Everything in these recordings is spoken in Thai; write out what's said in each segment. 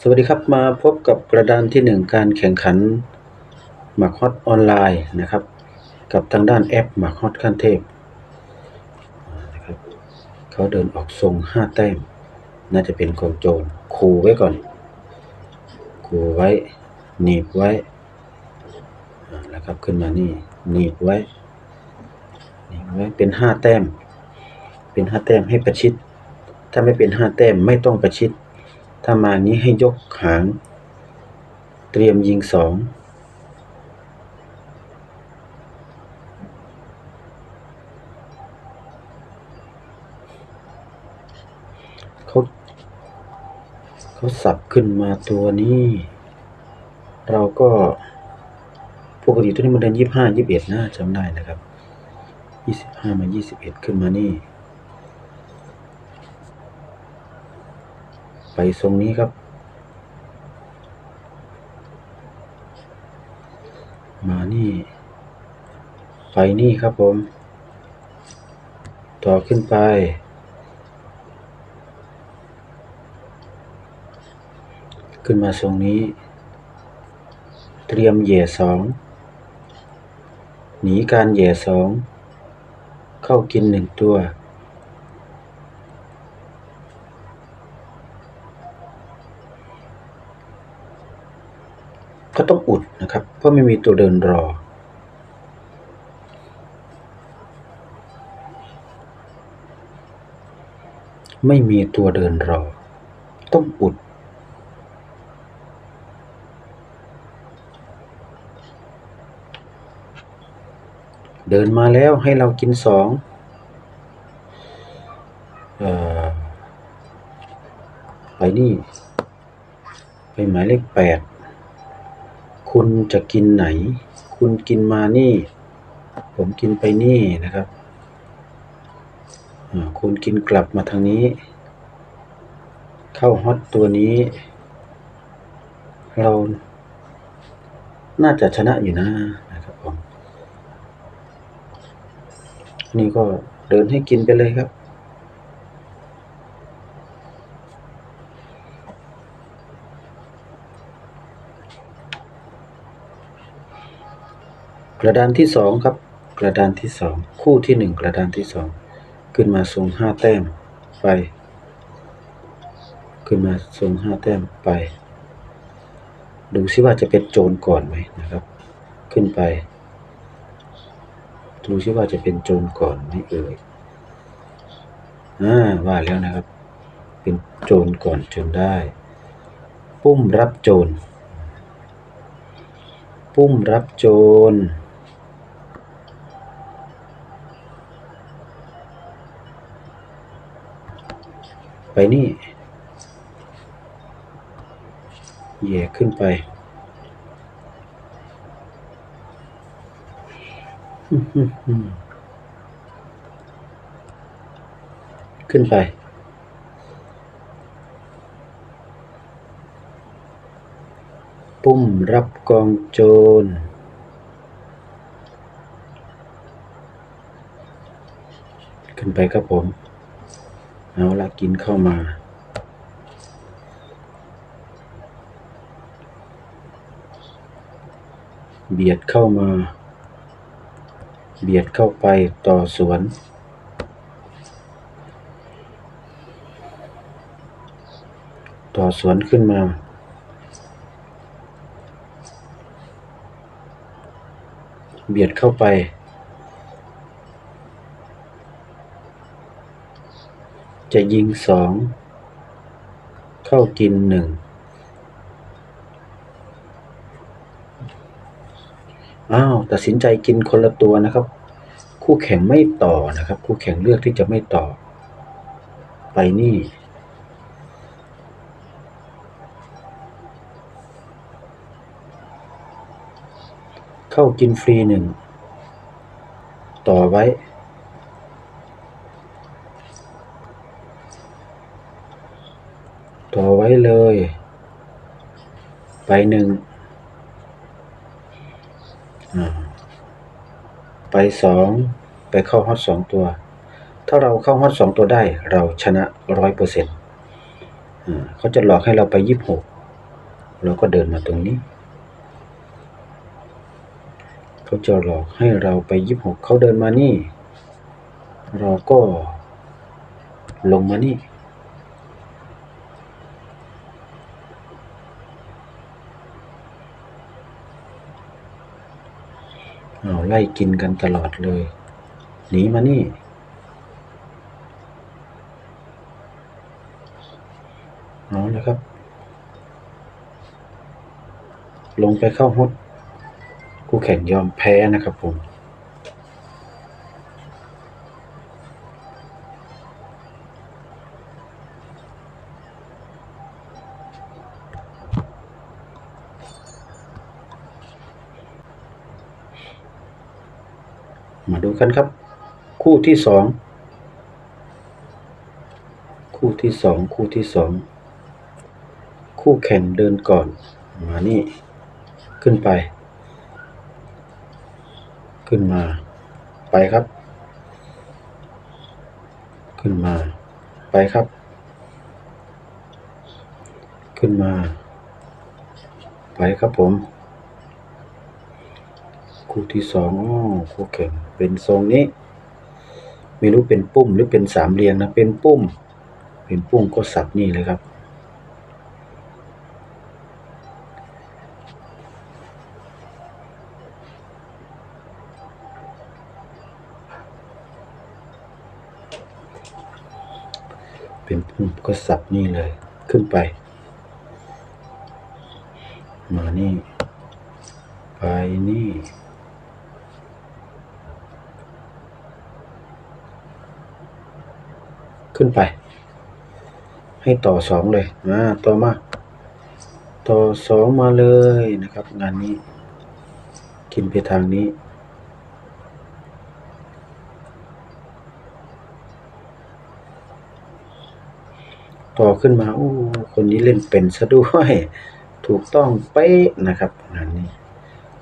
สวัสดีครับมาพบกับกระดานที่หนึ่งการแข่งขันหมากฮอตออนไลน์นะครับ กับทางด้านแอปหมากฮอตขั้นเทพนะครับเขาเดินออกทรงห้าแต้ม น่าจะเป็นของโจรคูไว้ก่อน คูไว้ หนีบไว้อ่าแล้วครับขึ้นมานี่หนีบไว้หนีบไว้เป็นห้าแต้ม เป็นห้าแต้มให้ประชิด ถ้าไม่เป็นห้าแต้มไม่ต้องประชิด ถ้ามานี้ให้ยกหาง เตรียมยิงสองเขาเขาสับขึ้นมาตัวนี้ เราก็ปกติตัวนี้มันเดินยี่ห้ายี่สิบเอ็ดนะจำได้นะครับยี่สิบห้ามายี่สิบเอ็ดขึ้นมานี่ ไปทรงนี้ครับ มานี่ ไปนี่ครับผม ต่อขึ้นไป ขึ้นมาทรงนี้ เตรียมเหย่สองหนีการเหย่สอง เข้ากินหนึ่งตัว ก็ต้องอุดนะครับ เพราะไม่มีตัวเดินรอ ไม่มีตัวเดินรอ ต้องอุด เดินมาแล้วให้เรากินสองออไปนี่ ไปหมายเลขแปด คุณจะกินไหน คุณกินมานี่ ผมกินไปนี่นะครับคุณกินกลับมาทางนี้ เข้าฮอตตัวนี้ เรา น่าจะชนะอยู่นะนะครับผมนี่ก็เดินให้กินไปเลยครับ ระดานที่สองครับ กระดานที่สองคู่ที่หนึ่งกระดานที่สองขึ้นมาทรงห้าแต้มไปขึ้นมาทรงห้าแต้มไป ดูซิว่าจะเป็นโจรก่อนไหมนะครับ ขึ้นไป ดูซิว่าจะเป็นโจรก่อนไหมเอ่ยอ่าว่าแล้วนะครับ เป็นโจรก่อนจนได้ ปุ้มรับโจร ปุ้มรับโจร ไปนี่แย่ขึ้นไปขึ้นไป ปุ้มรับกองโจร ขึ้นไปครับผม เอาละกินเข้ามา เบียดเข้ามา เบียดเข้าไปต่อสวน ต่อสวนขึ้นมาเบียดเข้าไป จะยิงสองเข้ากินหนึ่งอ้าวตัดสินใจกินคนละตัวนะครับ คู่แข่งไม่ต่อนะครับ คู่แข่งเลือกที่จะไม่ต่อ ไปนี่ เข้ากินฟรีหนึ่งต่อไว้ ต่อไว้เลย ไปหนึ่งไปสองไปเข้าฮอตสองตัว ถ้าเราเข้าฮอตสองตัวได้ เราชนะร้อยเปอร์เซ็นต์เขาจะหลอกให้เราไปยี่สิบหกเราก็เดินมาตรงนี้ เขาจะหลอกให้เราไปยี่บหกเขาเดินมานี่ เราก็ลงมานี่ เอา ไล่กินกันตลอดเลย หนีมานี่ เอาละครับ ลงไปเข้าฮดคู่แข่งยอมแพ้นะครับผม มาดูกันครับ คู่ที่สองคู่ที่สองคู่ที่สองคู่แข่งเดินก่อน มานี่ ขึ้นไป ขึ้นมา ไปครับ ขึ้นมา ไปครับ ขึ้นมา ไปครับผม คู่ที่สองอ้อคู่แข่งเป็นทรงนี้ ไม่รู้เป็นปุ้มหรือเป็นสามเหลี่ยมนะ เป็นปุ้มเป็นปุ้มก็สับนี่เลยครับ เป็นปุ้มก็สับนี่เลย ขึ้นไป มานี่ไปนี่ ขึ้นไป ให้ต่อสองเลยมาต่อมา ต่อสองมาเลยนะครับ งานนี้ กินไปทางนี้ต่อขึ้นมาโอ้คนนี้เล่นเป็นซะด้วยถูกต้องเป๊ะนะครับงานนี้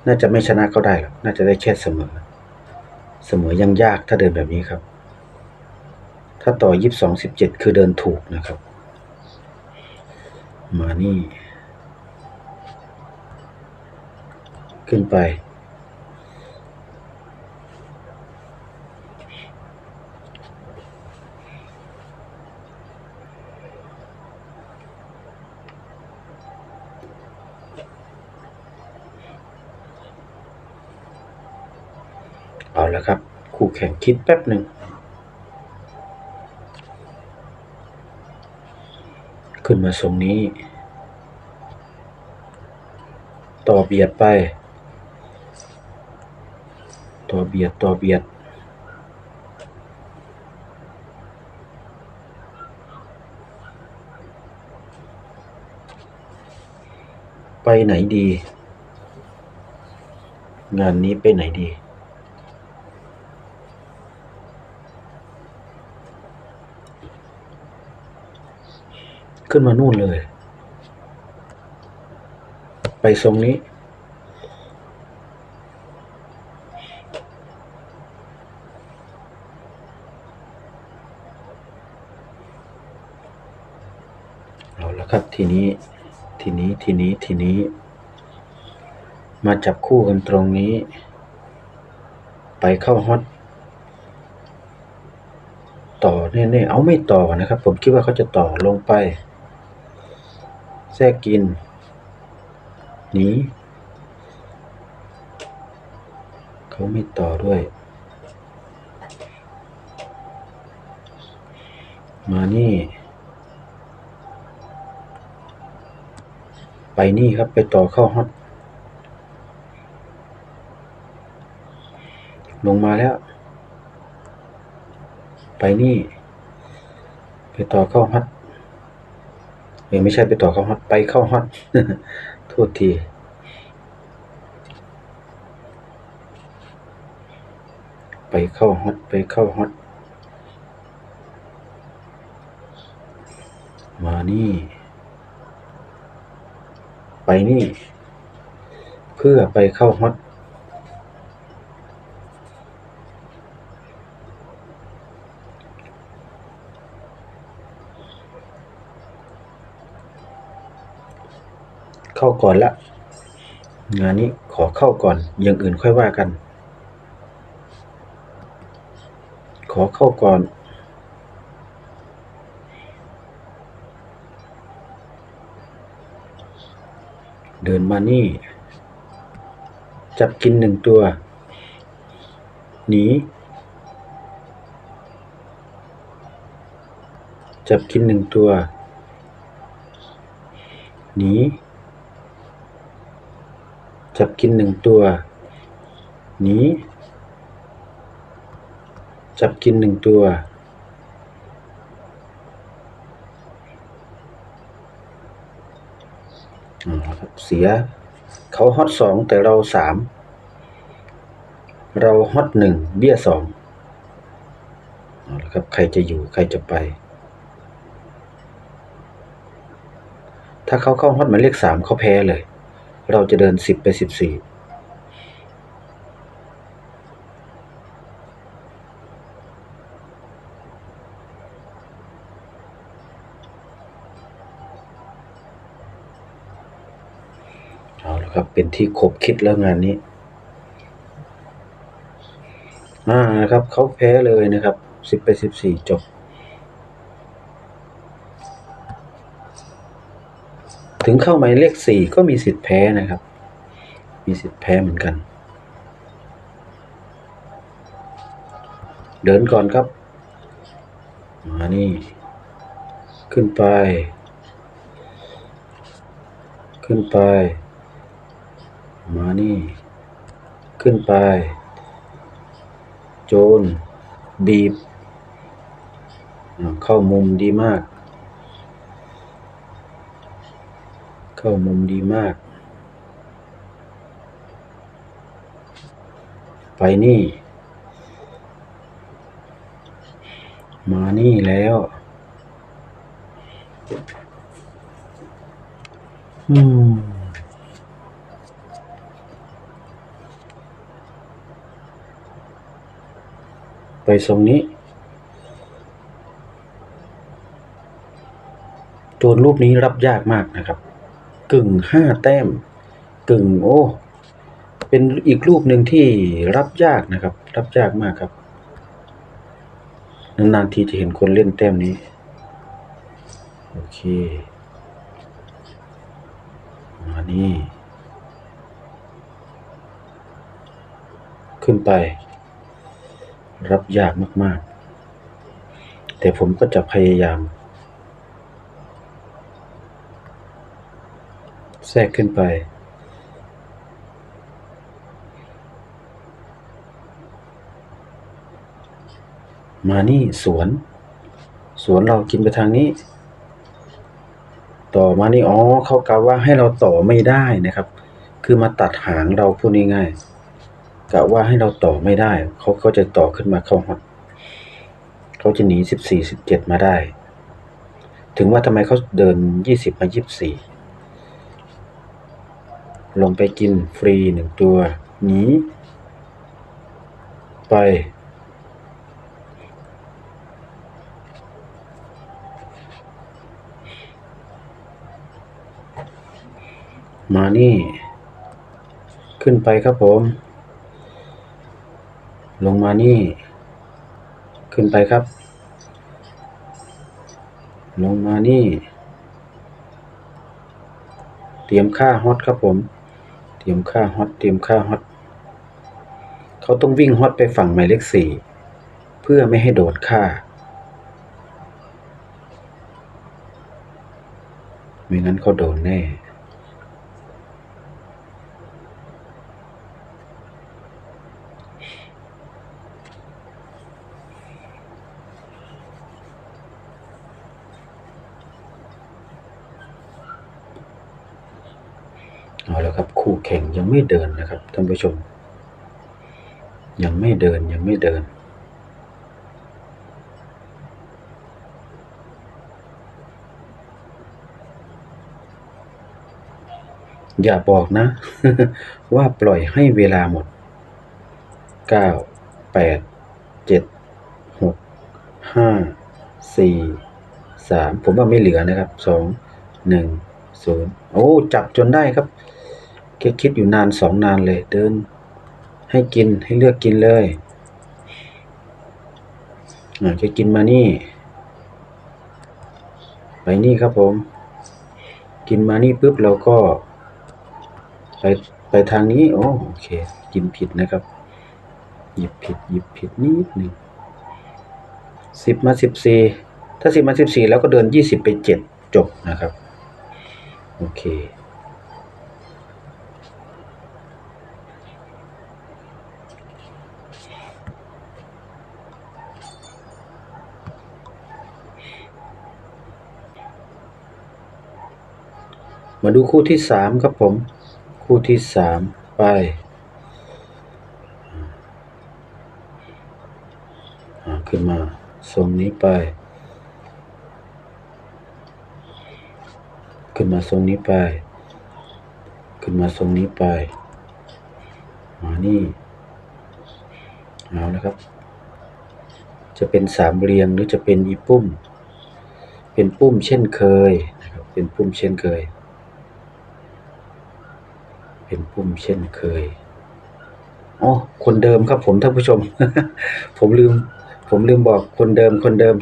น่าจะไม่ชนะเขาได้หรอกน่าจะได้แค่เสมอ เสมอยังยากถ้าเดินแบบนี้ครับ ถ้าต่อยี่สิบสองสิบเจ็ดคือเดินถูกนะครับ มานี่ ขึ้นไป เอาแล้วครับ คู่แข่งคิดแป๊บหนึ่ง ขึ้นมาทรงนี้ ต่อเบียดไป ต่อเบียดต่อเบียด ไปไหนดี งานนี้ไปไหนดี ขึ้นมานู่นเลย ไปทรงนี้ เอาละครับทีนี้ทีนี้ทีนี้ทีนี้ มาจับคู่กันตรงนี้ ไปเข้าฮอตต่อแน่ๆเอาไม่ต่อนะครับ ผมคิดว่าเขาจะต่อลงไป แทรกกิน หนีเขาไม่ต่อด้วย มานี่ ไปนี่ครับไปต่อเข้าฮอตลงมาแล้ว ไปนี่ ไปต่อเข้าฮอต เอ้ยไม่ใช่ไปต่อเข้าฮอตไปเข้าฮอตโทษทีไปเข้าฮอตไปเข้าฮอตมานี่ ไปนี่ เพื่อไปเข้าฮอต เข้าก่อนละ งานนี้ขอเข้าก่อน อย่างอื่นค่อยว่ากัน ขอเข้าก่อนเดินมานี่ จับกินหนึ่งตัว หนี จับกินหนึ่งตัว หนี กินหนึ่งตัว หนี จับกินหนึ่งตัว เสีย เขาฮอตสองแต่เราสาม เราฮอตหนึ่งเบี้ยสองเอาละครับ ใครจะอยู่ใครจะไปถ้าเขาเข้าฮอตหมายเลขสามเขาแพ้เลย เราจะเดินสิบไปสิบสี่เอาละครับ เป็นที่ขบคิดแล้วงานนี้อ่านะครับเขาแพ้เลยนะครับสิบไปสิบสี่จบ ถึงเข้าหมายเลขสี่ก็มีสิทธิ์แพ้นะครับ มีสิทธิ์แพ้เหมือนกัน เดินก่อนครับ มานี่ ขึ้นไป ขึ้นไป มานี่ ขึ้นไป โจนบีบ เข้ามุมดีมาก เข้ามุมดีมาก ไปนี่ มานี่แล้ว อืมไปทรงนี้โจนรูปนี้รับยากมากนะครับ กึ่งห้าแต้ม กึ่งโอ้เป็นอีกรูปหนึ่งที่รับยากนะครับ รับยากมากครับ นานๆทีจะเห็นคนเล่นแต้มนี้ โอเค มานี่ ขึ้นไป รับยากมาก ๆ แต่ผมก็จะพยายาม ทรกขึ้นไป มานี่สวน สวนเรากินไปทางนี้ ต่อมานี่อ๋อเขากล่าวว่าให้เราต่อไม่ได้นะครับ คือมาตัดหางเราพูดง่ายๆกะว่าให้เราต่อไม่ได้ เขาก็จะต่อขึ้นมาเข้าฮอตเขาจะหนีสิบสี่สิบเจ็ดมาได้ ถึงว่าทำไมเขาเดินยี่สิบมายี่สิบสี่ ลงไปกินฟรีหนึ่งตัว หนี ไป มานี่ ขึ้นไปครับผม ลงมานี่ ขึ้นไปครับ ลงมานี่ เตรียมค่าฮอตครับผม ตรียมค่าฮอตเตรียมค่าฮอตเขาต้องวิ่งฮอตไปฝั่งหมายเลขสี่เพื่อไม่ให้โดนค่า ไม่งั้นเขาโดนแน่ เอาแล้วครับ คู่แข่ง ยังไม่เดินนะครับท่านผู้ชม ยังไม่เดินยังไม่เดิน อย่าบอกนะ ว่าปล่อยให้เวลาหมดเก้าแปดเจ็ดหกห้าสี่สามผมว่าไม่เหลือนะครับสองหนึ่งศูนย์โอ้ จับจนได้ครับ กคิดอยู่นานสองนานเลย เดิน ให้กินให้เลือกกินเลยอ่าแกกินมานี่ ไปนี่ครับผม กินมานี่ปุ๊บเราก็ ไปไปทางนี้ โอ้โอเค กินผิดนะครับ หยิบผิด หยิบผิดนิดหนึ่งสิบมาสิบสี่ถ้าสิบมาสิบสี่แล้วก็เดินยี่สิบไปเจ็ดจบนะครับ โอเค มาดูคู่ที่สามครับผม คู่ที่สามไป ขึ้นมาทรงนี้ไป ขึ้นมาทรงนี้ไป ขึ้นมาทรงนี้ไปมานี่เอาละครับ จะเป็นสามเหลี่ยมหรือจะเป็นอีปุ้มเป็นปุ้มเช่นเคยนะครับเป็นปุ้มเช่นเคย เป็นปุ้มเช่นเคยอ๋อคนเดิมครับผมท่านผู้ชม ผมลืม ผมลืมบอกคนเดิมคนเดิม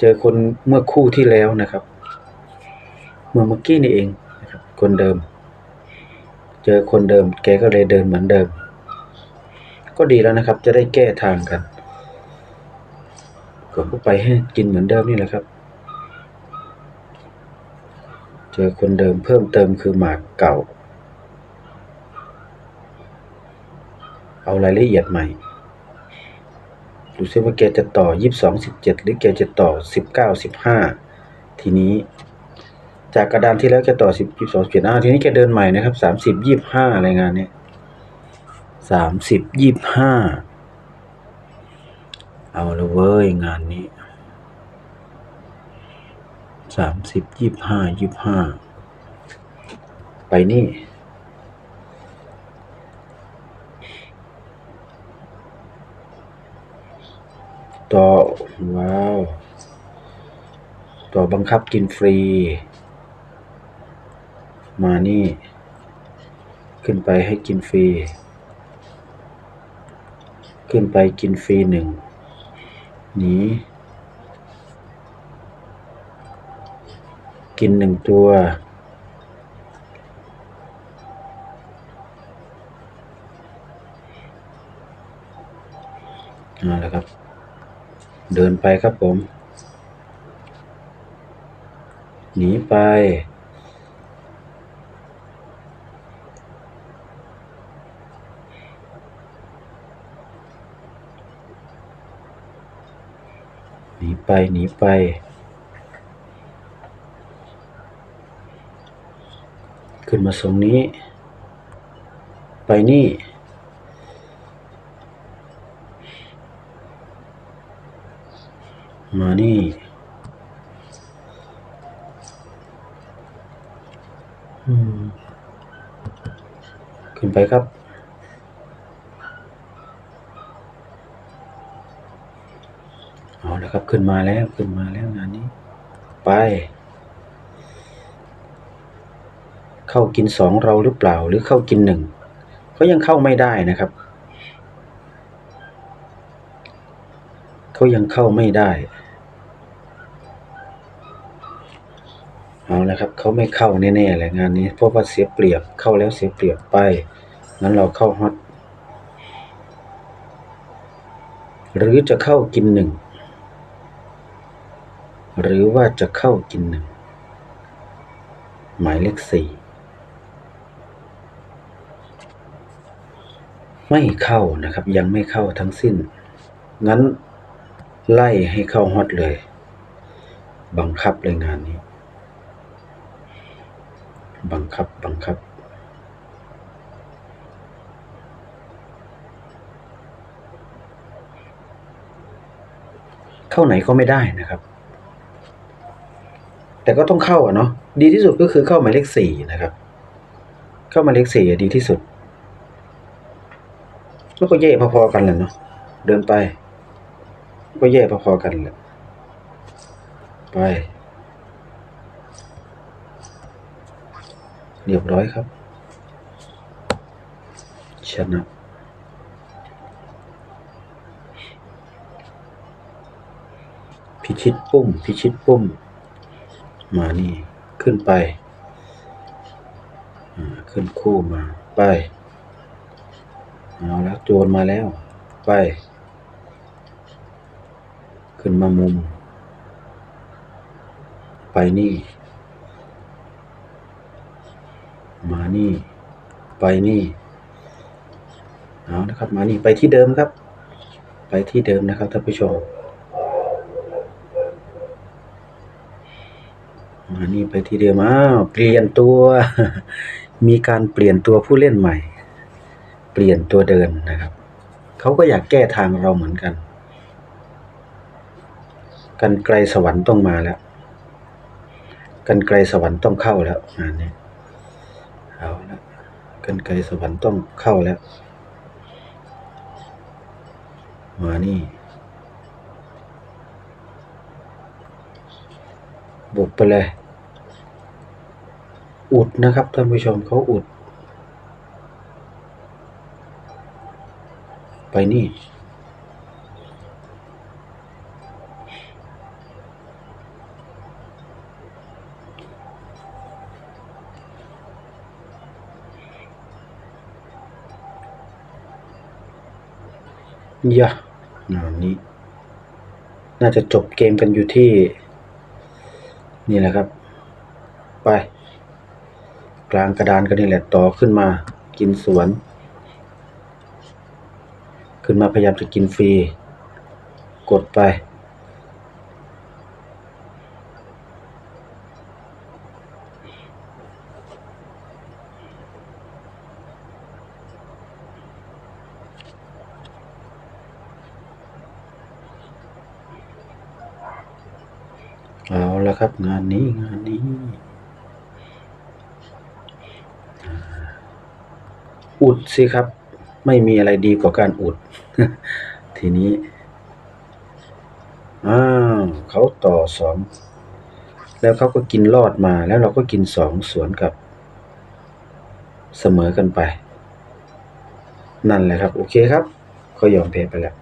เจอคนเมื่อคู่ที่แล้วนะครับ เมื่อเมื่อกี้นี่เองนะครับ คนเดิม เจอคนเดิม แกก็เลยเดินเหมือนเดิม ก็ดีแล้วนะครับ จะได้แก้ทางกันกดเข้าไปให้กินเหมือนเดิมนี่แหละครับ เจอคนเดิมเพิ่มเติมคือหมากเก่า เอารายละเอียดใหม่ดูซิว่าแกจะต่อยี่สิบสองสิบเจ็ดหรือแกจะต่อสิบเก้าสิบห้าทีนี้ จากกระดานที่แล้วแกต่อสิบยี่สองสิบเจ็ดอ่าทีนี้แกเดินใหม่นะครับสามสิบยี่ห้ารายงานเนี้ยสามสิบยี่ห้าเอาละเว้ยงานนี้สามสิบยี่ห้ายี่ห้าไปนี่ ต่อว้าวต่อบังคับกินฟรี มานี่ ขึ้นไปให้กินฟรี ขึ้นไปกินฟรีหนึ่งหนีกินหนึ่งตัวเอาละครับ เดินไปครับผม หนีไป หนีไป หนีไปขึ้นมาทรงนี้ ไปนี่ มานี่อืมขึ้นไปครับ เอาละครับ ขึ้นมาแล้วขึ้นมาแล้วงานนี้ ไป เข้ากินสองเราหรือเปล่า หรือเข้ากินหนึ่งก็ยังเข้าไม่ได้นะครับ เขายังเข้าไม่ได้เอาละครับเขาไม่เข้าแน่ๆเลยงานนี้เพราะว่าเสียเปรียบเข้าแล้วเสียเปรียบไปงั้นเราเข้าฮอตหรือจะเข้ากินหนึ่งหรือว่าจะเข้ากินหนึ่งหมายเลขสี่ไม่เข้านะครับยังไม่เข้าทั้งสิ้น งั้น ไล่ให้เข้าฮอตเลย บังคับเลยงานนี้ บังคับบังคับ เข้าไหนก็ไม่ได้นะครับ แต่ก็ต้องเข้าอะเนาะดีที่สุดก็คือเข้าหมายเลขสี่นะครับ เข้าหมายเลขสี่ดีที่สุด แล้วก็แย่พอๆกันแหละเนาะเดินไป ก็แย่พอๆกันแหละไป เรียบร้อยครับ ชนะพิชิตปุ้มพิชิตปุ้มมานี่ขึ้นไปขึ้นคู่มา ไป เอาแล้วโจรมาแล้ว ไป ขึ้นมามุม ไปนี่ มานี่ ไปนี่ เอานะครับ มานี่ ไปที่เดิมครับ ไปที่เดิมนะครับท่านผู้ชม มานี่ไปที่เดิม อ้าว เปลี่ยนตัว มีการเปลี่ยนตัวผู้เล่นใหม่ เปลี่ยนตัวเดินนะครับ เขาก็อยากแก้ทางเราเหมือนกัน กันไกลสวรรค์ต้องมาแล้ว กันไกลสวรรค์ต้องเข้าแล้วงานนี้เอาละกันไกลสวรรค์ต้องเข้าแล้ว มานี่บุกไปเลย อุดนะครับท่านผู้ชมเขาอุด ไปนี่ ยะงานนี้ น่าจะจบเกมกันอยู่ที่ นี่แหละครับ ไป กลางกระดานก็นี่แหละต่อขึ้นมากินสวน ขึ้นมาพยายามจะกินฟรี กดไป เอาละครับ งานนี้งานนี้อุดสิครับ ไม่มีอะไรดีกว่าการอุด ทีนี้อ้าวเขาต่อสองแล้วเขาก็กินรอดมาแล้วเราก็กินสองสวนกับ เสมอกันไป นั่นแหละครับ โอเคครับ เขายอมแพ้ไปแล้ว